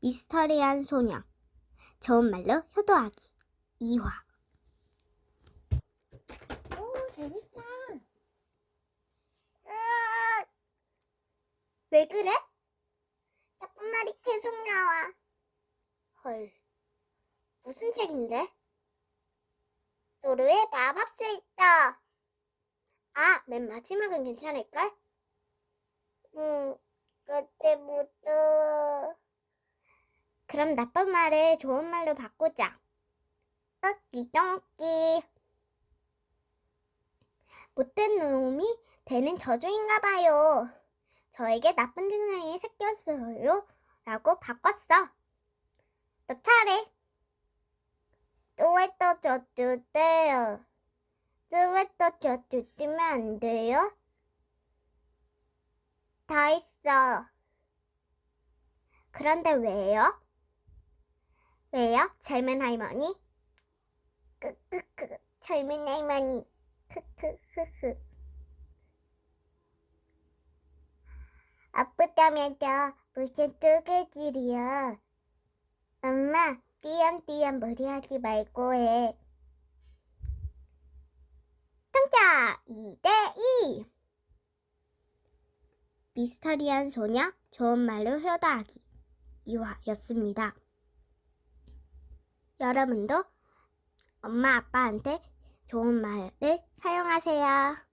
미스터리한 소녀. 좋은 말로 효도하기. 2화. 오 재밌다. 왜 그래? 나쁜 말이 계속 나와. 헐. 무슨 책인데? 도로에 마법술 있다. 아, 맨 마지막은 괜찮을걸? 응, 그때부터 그럼 나쁜 말을 좋은 말로 바꾸자. 똥기. 못된 놈이 되는 저주인가 봐요. 저에게 나쁜 증상이 생겼어요. 라고 바꿨어. 너 차례. 또왜또 저주돼요? 또왜또 저주 뜨면 안 돼요? 다 있어. 그런데 왜요? 왜요? 젊은 할머니? 크크크. 젊은 할머니. 크크크크. 아프다면서 무슨 뜨개질이야 엄마 띄엄띄엄 머리하지 말고 해. 평자 2대2 미스터리한 소녀 좋은 말로 효도하기. 2화였습니다. 여러분도 엄마 아빠한테 좋은 말을 사용하세요.